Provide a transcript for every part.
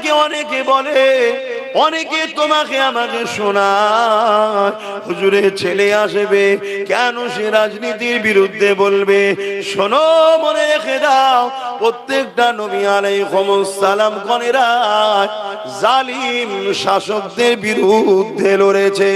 আমাদেরকে অনেকে বলে, অনেকে তোমাকে আমাকে শোনায়। হুজুরের ছেলে আসবে, কেন সে রাজনীতির বিরুদ্ধে বলবে? শোনো মনে রেখে দাও, প্রত্যেকটা নবী আলাইহিসসালাম গণেরা জালিম শাসকদের বিরুদ্ধে লড়েছে।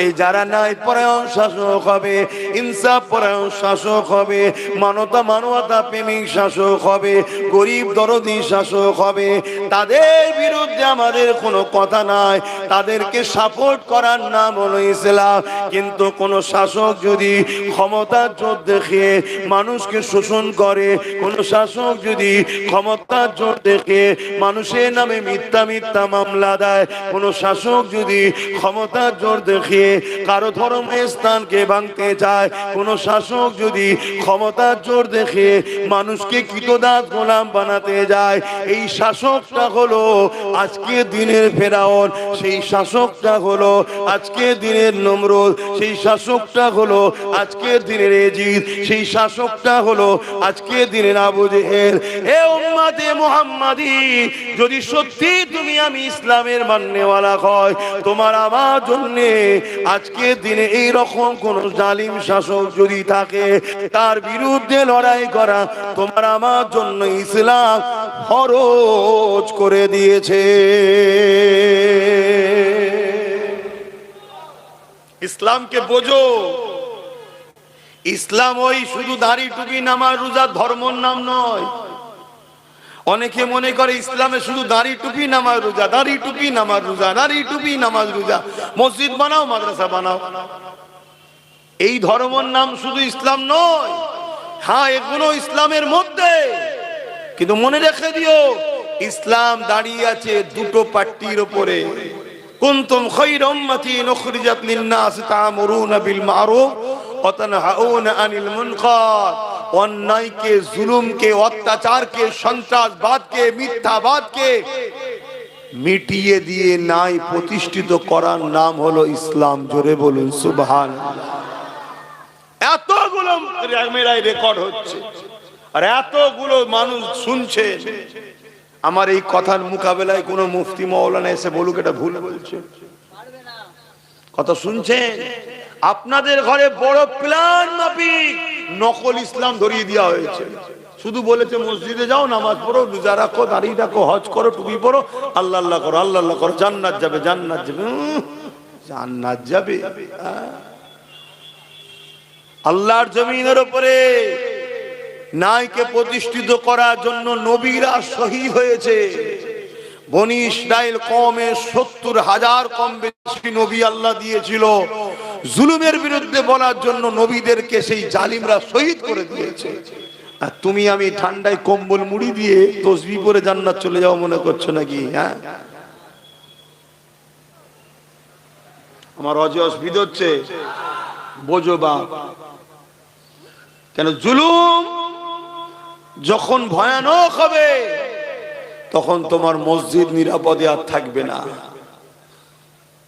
এই যারা নাই পরায়ণ শাসক হবে, ইনসাফ পরায়ণ শাসক হবে মানতা মানবতা প্রেমিক শাসক হবে, গরিব দরদি শাসক হবে। তাদের বিরুদ্ধে আমাদের কোনো কথা নাই, তাদেরকে সাপোর্ট করার নাম হলো ইসলাম। কিন্তু কোন শাসক যদি ক্ষমতার জোর দেখে মানুষকে শোষণ করে, কোন শাসক যদি ক্ষমতার জোর দেখে মানুষের নামে মিথ্যা মিথ্যা মামলা দেয়, কোন শাসক যদি ক্ষমতার জোর দেখিয়ে কারও ধর্মের স্থানকে ভাঙতে চায়, কোন শাসক যদি ক্ষমতার জোর দেখে মানুষকে কৃতদাস গোলাম বানাতে যায়, এই শাসকটা হলো আজকে দিনের ফেরাউন, সেই শাসকটা হলো আজকে দিনের নমরুদ, সেই শাসকটা হলো আজকের দিনের এজিদ, সেই শাসকটা হলো আজকের দিনের আবু জেহেল। এ উম্মাতে মুহাম্মাদি, যদি সত্যি তুমি আমি ইসলামের মান্যওয়ালা হয়, তোমার আমার জন্য আজকে দিনে এই রকম কোন জালিম শাসক যদি থাকে, তার বিরুদ্ধে লড়াই করা তোমার আমার জন্য ইসলাম ফরজ করে দিয়েছে। ইসলামকে বোঝো। ইসলাম ওই শুধু দাড়ি টুপি নামাজ রোজা ধর্মর নাম নয়। অনেকে মনে করে ইসলামে শুধু দাড়ি টুপি, নামাজ রোজা, দাড়ি টুপি, নামাজ রোজা, দাড়ি টুপি, নামাজ রোজা। মসজিদ বানাও, মাদ্রাসা বানাও। এই ধর্মর নাম শুধু ইসলাম নয়। হ্যাঁ এগুলো ইসলামের মধ্যে। কিন্তু মনে রেখে দিও, ইসলাম দাঁড়িয়ে আছে দুটো পাট্টির উপরে কুনতুম খায়রা উম্মাতিন উখরিজাত তা'মুরুনা বিল মা'রুফ ওয়া তানহাউনা আনিল মুনকার। অন্যায়কে, জুলুমকে, অত্যাচারকে, সন্ত্রাসবাদকে, মিথ্যাবাদকে মিটিয়ে দিয়ে নাই প্রতিষ্ঠিত করার নাম হলো ইসলাম। জোরে বলুন সুবহান এতগুলো ক্যামেরায় রেকর্ড হচ্ছে আর এতগুলো মানুষ শুনছে। আমার এই কথার মোকাবেলায় কোনো মুফতি মৌলানা এসে বলুক, এটা ভুল বলছে। কথা শুনছেন? আপনাদের ঘরে বড় প্ল্যান মাফিক। নকল ইসলাম ধরিয়ে দেওয়া হয়েছে। শুধু বলেছে, মসজিদে যাও, নামাজ পড়ো, রোজা রাখো, দাঁড়িয়ে রাখো হজ করো, টুপি পড়ো আল্লাহ আল্লাহ করো, আল্লাহ আল্লাহ করো, জান্নাত যাবে জান্নাত যাবে। জান্নাত যাবে। আল্লাহর জমিনের উপরে নাইকে প্রতিষ্ঠিত করার জন্য নবীরা শহীদ হয়েছে। বনি ইসরায়েল কমে সত্তর হাজার কম বেশি নবী আল্লাহ দিয়েছিল। জুলুমের বিরুদ্ধে বলার জন্য নবীদেরকে সেই জালিমরা শহীদ করে দিয়েছে। আর তুমি আমি ঠান্ডায় কম্বল মুড়ি দিয়ে তসবি জান্নাত চলে যাও মনে করছ নাকি হ্যাঁ? আমার অজ অসুবিধা হচ্ছে বোঝো বাপ। কেন জুলুম যখন ভয়ানক হবে তখন তোমার মসজিদ নিরাপদে আর থাকবে না।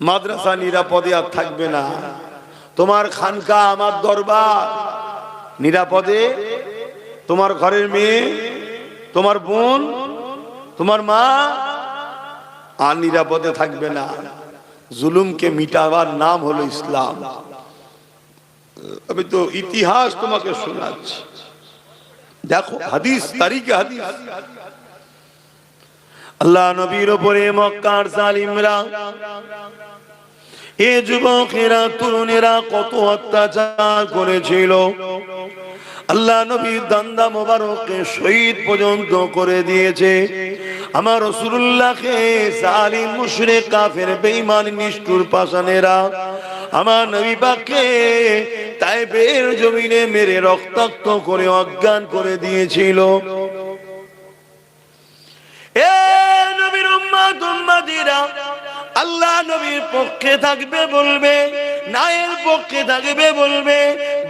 মাদ্রাসা নিরাপদে আর থাকবে না। তোমার খানকা আমার দরবার নিরাপদে। তোমার ঘরের মেয়ে, তোমার বোন, তোমার মা আর নিরাপদে থাকবে না। জুলুমকে মিটাবার নাম হলো ইসলাম। আমি তো ইতিহাস তোমাকে শোনাচ্ছি। দেখো, হাদিস, তারিখে হাদিস। আল্লাহ নবীর উপরে মক্কার জালিমরা, এ যুবকেরা, তরুণেরা কত অত্যাচার করেছিল। আল্লাহ নবী দান্দা মোবারককে শহীদ পর্যন্ত করে দিয়েছে। আমার রসুল্লাহকে জালিম মুশরে কাফের, বেঈমান, নিষ্ঠুর পাশানেরা আমার নবী পাককে তাইবের জমিনে মেরে রক্তাক্ত করে অজ্ঞান করে দিয়েছিল। আল্লাহ নবীর পক্ষে থাকবে বলবে, নায়ের পক্ষে থাকবে বলবে,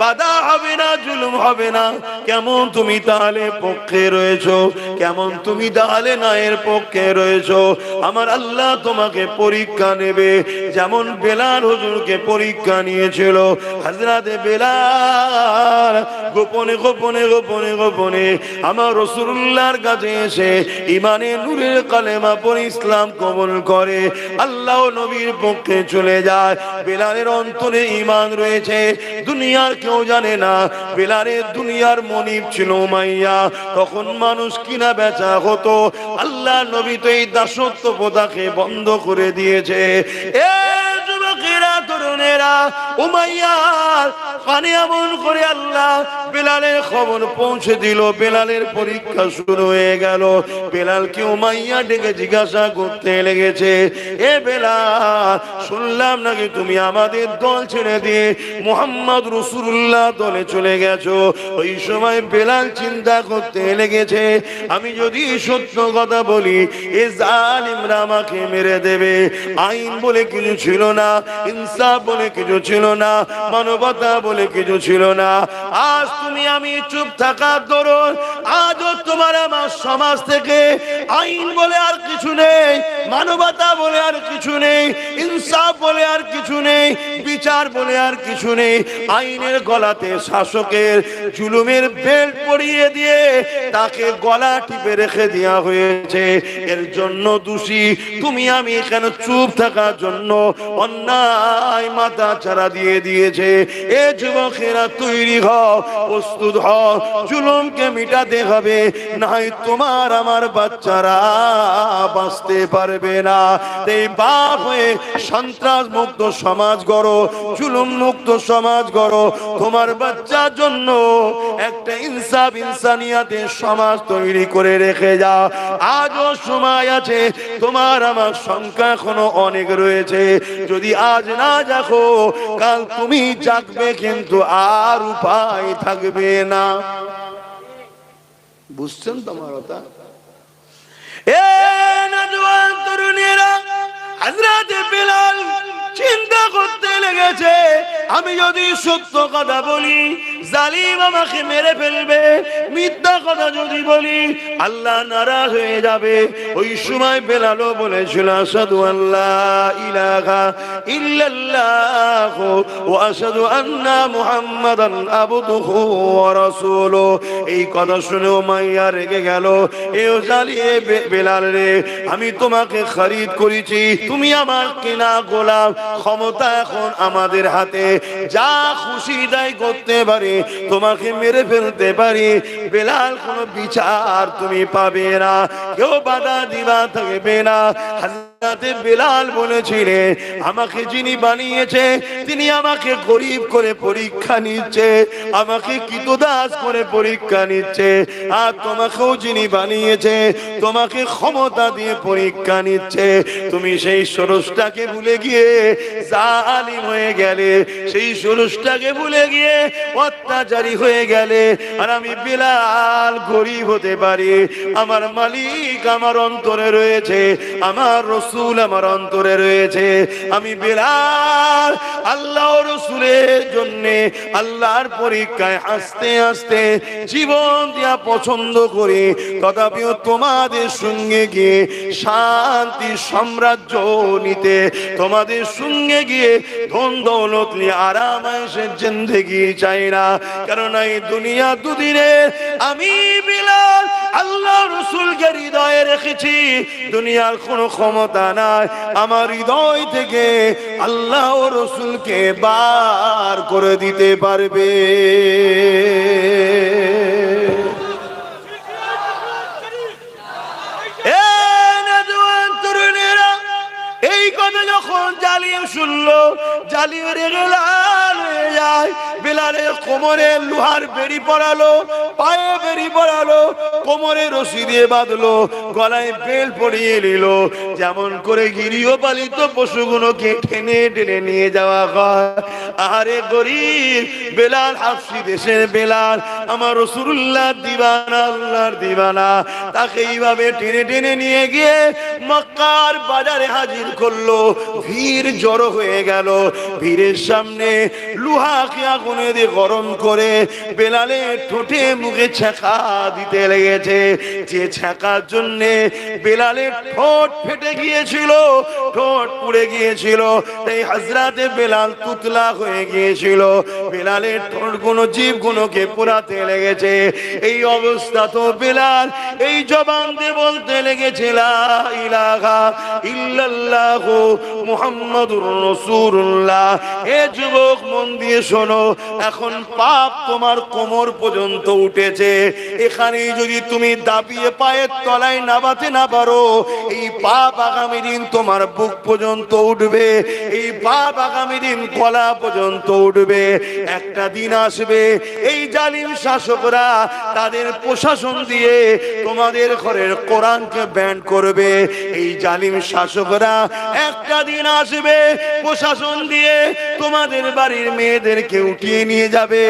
বাধা হবে না, জুলুম হবে না। কেমন তুমি তাহলে পক্ষে রয়েছো? কেমন তুমি তাহলে নায়ের পক্ষে রয়েছো? আমার আল্লাহ তোমাকে পরীক্ষা নেবে। যেমন বেলাল হুজুরকে পরীক্ষা নিয়েছিল হাজরাতে বেলাল গোপনে গোপনে গোপনে গোপনে আমার রসুল্লাহর কাছে এসে ইমানে নূরের কালেমা পরে ইসলাম কবল করে। আল্লাহ নবীর পক্ষে চলে যায়। বেলালের অন্তরে ইমান রয়েছে। দুনিয়ার কেউ জানে না। বেলালের দুনিয়ার মনিব ছিল মাইয়া তখন মানুষ কিনা বেচা হতো। আল্লাহ নবী তো এই দাসত্ব প্রথাকে বন্ধ করে দিয়েছে। এ শুনলাম নাকি তুমি আমাদের দল ছেড়ে দিয়ে মোহাম্মদ রসুল্লাহ দলে চলে গেছো? ওই সময় বেলাল চিন্তা করতে লেগেছে, আমি যদি সত্য কথা বলি, এ জালিমরা আমাকে মেরে দেবে। আইন বলে কিছু ছিল না ইনসাফ বলে কিছু ছিল না, মানবতা বলে কিছু ছিল না। আজ তুমি আমি চুপ থাকার দরুন আমার সমাজ থেকে আইন বলে আর কিছু নেই, মানবতা বলে আর কিছু নেই, ইনসাফ বলে আর কিছু নেই, বিচার বলে আর কিছু নেই। আইনের গলাতে শাসকের জুলুমের বেল্ট পরিয়ে দিয়ে তাকে গলা টিপে রেখে দেওয়া হয়েছে। এর জন্য দোষী, তুমি আমি এখানে চুপ থাকার জন্য অন্যায় মাথা ছাড়া দিয়ে দিয়েছে। এ যুবকেরা তৈরি হও, প্রস্তুত হও, জুলুমকে মিটাতে হবে নাই তোমার আমার বাচ্চারা বাঁচতে পারবে না। এই বাপ হয়ে সন্ত্রাস মুক্ত সমাজ গড়ো, জুলুম মুক্ত সমাজ গড়ো। তোমার বাচ্চার জন্য একটা ইনসাফ ইনসানিয়াতের সমাজ তৈরি করে রেখে যাও। আজও সময় আছে, তোমার আমার সংখ্যা এখনও অনেক রয়েছে। যদি আজ না যাকো কাল তুমি জাগবে কিন্তু আর উপায় থাকবে না। বুঝছেন তোমার কথা? এ চিন্তা করতে লেগেছে আমি যদি সত্য কথা বলি জালিম আমাকে মেরে ফেলবে। মিথ্যা কথা যদি বলি, আল্লাহ নারাজ হয়ে যাবে। ওই সময় বেলালও বলেছিল, আসাদু আল্লাহ ইলাহা ওয়া আশহাদু আন্না মুহাম্মাদান এই কথা শুনে মাইয়া রেগে গেল। এও জ্বালিয়ে বে- বেলাল রে, আমি তোমাকে খরিদ করেছি। তুমি আমার কেনা গোলাম, ক্ষমতা এখন আমাদের হাতে। যা খুশি দায় করতে পারি। তোমাকে মেরে ফেলতে পারি। বেলাল, কোনো বিচার তুমি পাবে না। কেউ বাধা দিবা থাকবে না। হাজরাতে বেলাল বলেছিলে আমাকে যিনি বানিয়েছে, তিনি আমাকে গরিব করে পরীক্ষা নিচ্ছে, আমাকে কিতদাস করে পরীক্ষা নিচ্ছে, আর তোমাকেও যিনি বানিয়েছে, তোমাকে ক্ষমতা দিয়ে পরীক্ষা নিচ্ছে। তুমি সেই সরসটাকে ভুলে গিয়ে জালিম হয়ে গেলে, সেই সরসটাকে ভুলে গিয়ে অত্যাচারী হয়ে গেলে, আর আমি বেলাল গরিব হতে পারি। আমার মালিক আমার অন্তরে রয়েছে, আমার রসুল আমার অন্তরে রয়েছে। আমি বেলাল আল্লাহ রসুলের জন্য আল্লাহর পরীক্ষায় আস্তে আস্তে জীবন দিয়া পছন্দ করি। তথাপিও তোমাদের সঙ্গে গিয়ে শান্তি, সাম্রাজ্য নিতে, তোমাদের সঙ্গে গিয়ে ধন দৌলত নিয়ে আরাম এসে জিন্দগি চাই না। কারণ এই দুনিয়া দুদিনের আমি রসুলকে হৃদয়ে রেখেছি, দুনিয়ার কোনো ক্ষমতা নাই। আমার হৃদয় থেকে আল্লাহ রসুলকে বার করে দিতে পারবে। এই কথা যখন জ্বালিয়ে শুনলো জ্বালিয়ে রেগে লাল হয়ে যায় বিলালের কোমরে লোহার বেরি পড়ালো পায়ে বেরি পড়ালো কোমরে রশি দিয়ে বাঁধলো, গলায় বেল পরিয়ে নিল। যেমন করে গৃহপালিত পশুগুলোকে টেনে টেনে নিয়ে যাওয়া হয়। আরে গরিব বেলাল, হাফসি দেশের বেলাল, আমার রসুল্লাহ দিবানা, আল্লাহর দিবানা। তাকে এইভাবে টেনে টেনে নিয়ে গিয়ে মক্কার বাজারে হাজির করল। ভিড় জড়ো হয়ে গেল। ভিড়ের সামনে লুহাকে আগুনে দিয়ে গরম করে বেলালে ঠোঁটে মুখে ছেঁকা দিতে লেগেছে। যে ছেঁকার জন্যে বেলালের ঠোঁট ফেটে গিয়েছিল, ঠোঁট পুড়ে গিয়েছিল, তাই হাজরাতে বেলাল তুতলা হয়ে গিয়েছিল। বেলালের ঠোঁট কোনো জীব গুলোকে পোড়াতে লেগেছে। এই অবস্থা তো বেলাল, এই জবান দিয়ে বলতে লেগেছিল ইলাহা ইল্লাল্লাহ মুহাম্মাদুর রাসূলুল্লাহ। এ যুবক, মন দিয়ে শোনো, এখন পাপ তোমার কোমর পর্যন্ত উঠেছে। এখানে যদি তুমি দাবিয়ে পায়ের তলায় না পারো, এই পাপ আগামী দিন তোমার বুক পর্যন্ত উঠবে, এই পাপ আগামী দিন পর্যন্ত উঠবে। একটা দিন আসবে, এই জালিম শাসকরা তাদের প্রশাসন দিয়ে তোমাদের ঘরের কোরআনকে ব্যান করবে। এই জালিম শাসকরা একটা দিন আসবে, প্রশাসন দিয়ে তোমাদের বাড়ির মেয়েদেরকে উঠিয়ে নিয়ে যাবে,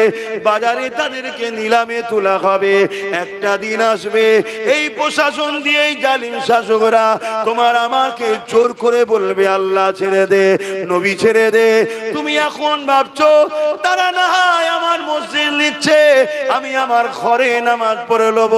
বাজারে তাদেরকে নিলামে তোলা হবে, একটা দিন আসবে, এই প্রশাসন দিয়ে জালিম শাসকরা তোমার আমাকে জোর করে বলবে, আল্লাহ ছেড়ে দে, নবী ছেড়ে দে, তুমি এখন ভাবছ তারা না আমি আমার ঘরে নামাজ পড়ে লব।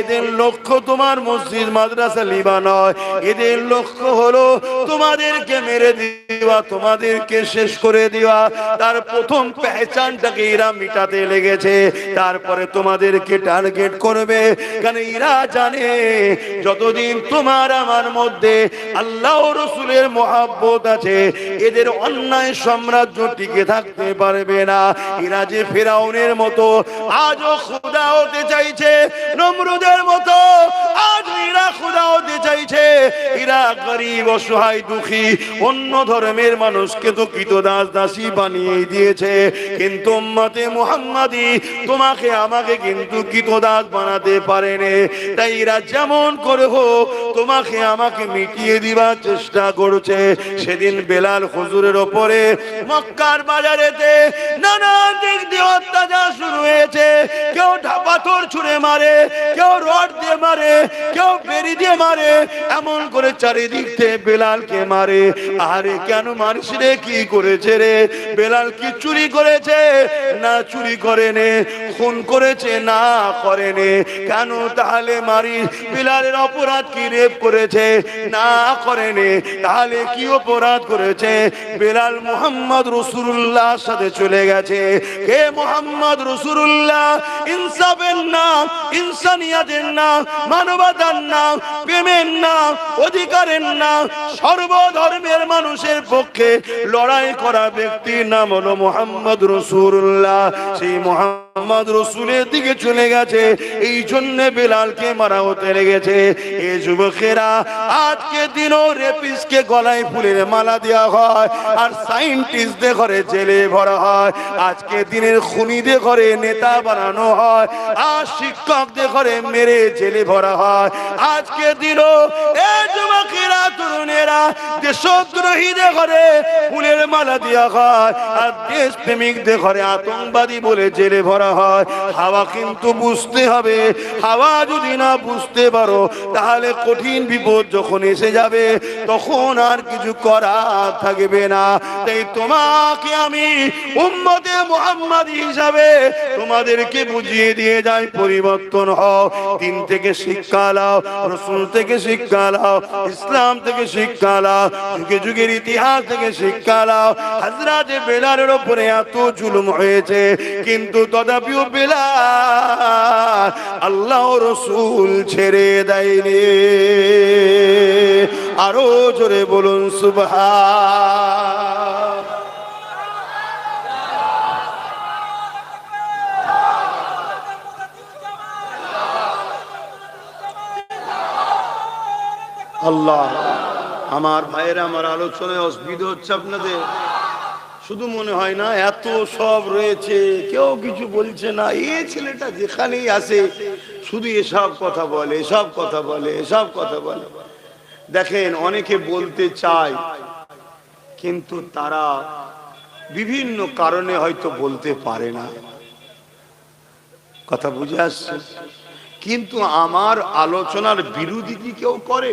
এদের লক্ষ্য তোমার মসজিদ, মাদ্রাসা লিবা নয় এদের লক্ষ্য হলো তোমাদেরকে মেরে দেওয়া, তোমাদেরকে শেষ করে দেওয়া। তার প্রথম পেহচানটাকে এরা মিটাতে লেগেছে। তারপরে তোমাদেরকে টার্গেট করবে। কারণ এরা জানে, যতদিন তোমার আমার মধ্যে আল্লাহ রসুলের মহাব্বত আছে, এদের অন্যায় সাম্রাজ্য টিকে থাকতে পারবে না। এরা যে ফেরাউনের মতো আজও খুদা হতে চাইছে নমরুদের মতো হতে চাইছে অন্য ধর্মের মানুষকে দাস দাসী বানিয়ে দিয়েছে। কিন্তু তোমাকে, আমাকে কিন্তু বানাতে তাই যেমন করে হোক, তোমাকে, আমাকে মিটিয়ে দিবার চেষ্টা করছে। সেদিন বেলাল হুজুরের ওপরে মক্কার বাজারেতে নানা দিক দিয়ে অত্যাচার শুরু হয়েছে। কেউ পাথর ছুঁড়ে মারে, কেউ রড দিয়ে মারে কেউ বেরি দিয়ে মারে, এমন করে চারিদিক থেকে বেলালকে মারে। আরে কেন মারিস রে, কি করেছে রে? বেলাল কি চুরি করেছে? না চুরি করেনে, খুন করেছে, না করেনে। কেন তাহলে মারি? বেলালের অপরাধ কি রেপ করেছে? না করেনে। তাহলে কি অপরাধ করেছে? বেলাল মুহাম্মদ রসুল্লাহ সাথে চলে গেছে। কে মোহাম্মদ রসুল্লাহ ইনসাফের নাম, ইনসানিয়াতের নাম মানবতার নাম, প্রেমের নাম, অধিকারের নাম, সর্বধর্মের মানুষের পক্ষে লড়াই করা ব্যক্তির নাম হলো মোহাম্মদ রসুল্লাহ সেই মোহাম্মদ রসুলের দিকে চলে গেছে। এই জন্য বেলালকে মারা হতে লেগেছে। এ যুবকেরা, আজকে দিনও রেপিসকে গলায় ফুলের মালা দেওয়া হয় আর সাইন্টিস্টদের ঘরে জেলে ভরা হয়। আজকে দিনের খুনিদের ঘরে নেতা বানানো হয় আর শিক্ষকদের ঘরে মেরে জেলে ভরা হয়। আজকে দিনও এ যুবকেরা, তরুণেরা, দেশদ্রোহীদের ঘরে ফুলের মালা দেওয়া হয় আর দেশ প্রেমিকদের ঘরে আতঙ্কবাদী বলে জেলে ভরা হয়। হাওয়া কিন্তু বুঝতে হবে। হাওয়া যদি না বুঝতে পারো, তাহলে কঠিন বিপদ যখন এসে যাবে, তখন আর কিছু করা থাকবে না। তাই তোমাকে আমি উম্মতে মোহাম্মদ হিসাবে তোমাদেরকে বুঝিয়ে দিয়ে যাই, পরিবর্তন হও। দিন থেকে শিক্ষা লাও রসুল থেকে শিক্ষা লাও ইসলাম থেকে শিক্ষা লাও যুগে যুগের ইতিহাস থেকে শিক্ষা লাও হাজরাতে বেলারের ওপরে এত জুলুম হয়েছে, কিন্তু তথাপিও বেলাল, আল্লাহ রসুল ছেড়ে দেয়নি। আরও জোরে বলুন সুবহা আল্লাহ, আমার ভাইয়ের, আমার আলোচনায় অসুবিধা হচ্ছে আপনাদের। শুধু মনে হয় না, এত সব রয়েছে, কেউ কিছু বলছে না। এই ছেলেটা যেখানেই আসে শুধু এসব কথা বলে, এসব কথা বলে, এসব কথা বলে। দেখেন, অনেকে বলতে চায়, কিন্তু তারা বিভিন্ন কারণে হয়তো বলতে পারে না। কথা বুঝে আসছে? কিন্তু আমার আলোচনার বিরোধী কি কেউ করে?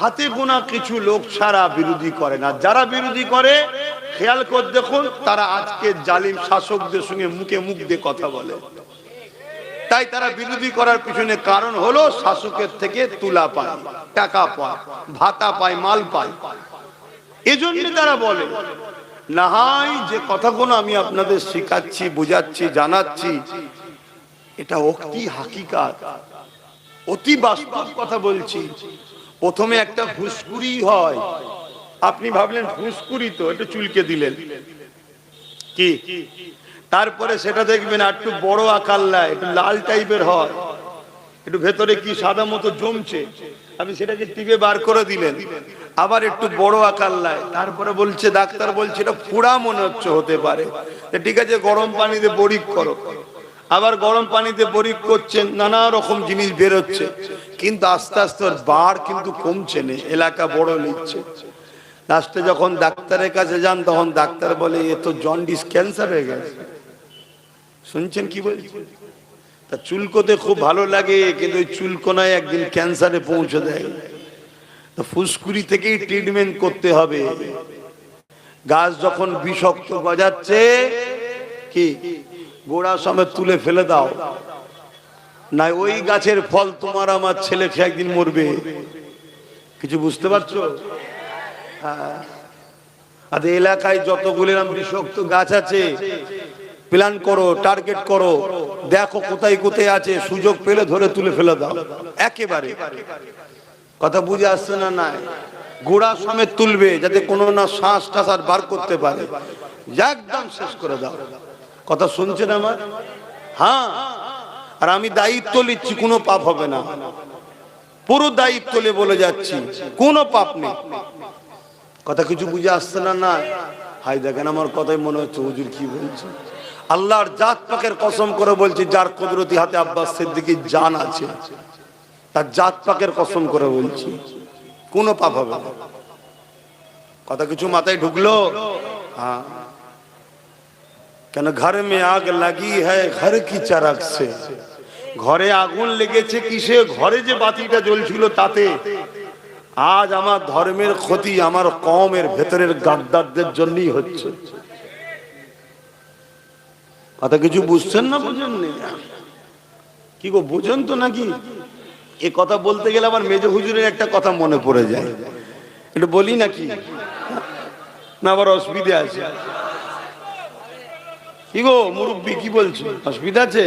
হাতে গোনা কিছু লোক ছাড়া বিরোধী করে না। যারা বিরোধী করে, খেয়াল করে দেখুন, তারা আজকে জালিম শাসকদের সঙ্গে মুখে মুখ দিয়ে কথা বলে। তাই তারা বিরোধী করার পিছনে কারণ হলো শাসকের থেকে তুলা পায়, টাকা পায়, ভাতা পায়, মাল পায়। এজন্য তারা বলে নাহাই যে কথাগুলো আমি আপনাদের শেখাচ্ছি, বুঝাচ্ছি, জানাচ্ছি, এটা অতি হাকিকাত, অতি বাস্তব কথা বলছি। প্রথমে একটা ফুসকুরি হয়। আপনি ভাবলেন ফুসকুরি তো, একটু চুলকে দিলেন। কি? তারপরে সেটা দেখবেন, আর একটু বড় আকার লায় একটু লাল টাইপের হয়। একটু ভেতরে কি সাদা মতো জমছে? আপনি সেটাকে টিপে বার করে দিলেন। আবার একটু বড় আকার লায় তারপরে বলছে, ডাক্তার বলছে, এটা ফোড়া মনে হচ্ছে, হতে পারে। ঠিক আছে, গরম পানিতে বরিক করো। আবার গরম পানিতে বরিক করছেন, নানা রকম জিনিস বেরোচ্ছে। কিন্তু আস্তে আস্তে বার কিন্তু কমছে না, এলাকা বড় নিচ্ছে। লাস্টে যখন ডাক্তারের কাছে যান, তখন ডাক্তার বলে, এ তো জন্ডিস, ক্যান্সার হয়ে গেছে। শুনছেন কি বলছি? তা চুলকোতে খুব ভালো লাগে, কিন্তু ওই চুলকোনায় একদিন ক্যান্সারে পৌঁছে দেয়। তো ফুসকুড়ি থেকেই ট্রিটমেন্ট করতে হবে। গাছ যখন বিষক্ত গজাচ্ছে, কি? গোড়া সমেত তুলে ফেলে দাও। না ওই গাছের ফল তোমার আমার ছেলে খেয়ে একদিন মরবে। কিছু বুঝতে পারছ? হ্যাঁ। আর এলাকায় যতগুলো বিষাক্ত গাছ আছে প্ল্যান করো টার্গেট করো, দেখো কোথায় কোথায় আছে, সুযোগ পেলে ধরে তুলে ফেলে দাও। একেবারে। কথা বুঝে আসছে না নাই? গোড়া সমেত তুলবে যাতে কোনো না শ্বাস টাস আর বার করতে পারে। একদম শেষ করে দাও। কথা শুনছেন আমার? হ্যাঁ। আর আমি দায়িত্ব নিচ্ছি, কোনো পাপ হবে না। পুরো দায়িত্ব নিয়ে বলে যাচ্ছি, কোনো পাপ নেই। কথা কিছু বুঝে আসছে না না? হাই দেখেন আমার কথাই মনে হচ্ছে, হুজুর কি বলছে? আল্লাহর জাত পাকের কসম করে বলছি, যার কুদরতি হাতে আব্বাস সিদ্দিকীর জান আছে, তার জাত পাকের কসম করে বলছি, কোনো পাপ হবে না। কথা কিছু মাথায় ঢুকলো? হ্যাঁ। কেন ঘরে মে আগ লাগি হ্যাঁ ঘর কি চারাক সে? ঘরে আগুন লেগেছে কিসে? ঘরে যে বাতিটা জ্বলছিল তাতে। আজ আমার ধর্মের ক্ষতি আমার কমের ভেতরের গাদ্দারদের জন্যই হচ্ছে। কথা কিছু বুঝছেন না বুঝেন কি গো, বুঝেন তো নাকি? এ কথা বলতে গেলে আমার মেজ হুজুরের একটা কথা মনে পড়ে যায়। একটু বলি নাকি? না আবার অসুবিধা আছে। কি গো মুরব্বী কি বলছো? অসুবিধা আছে?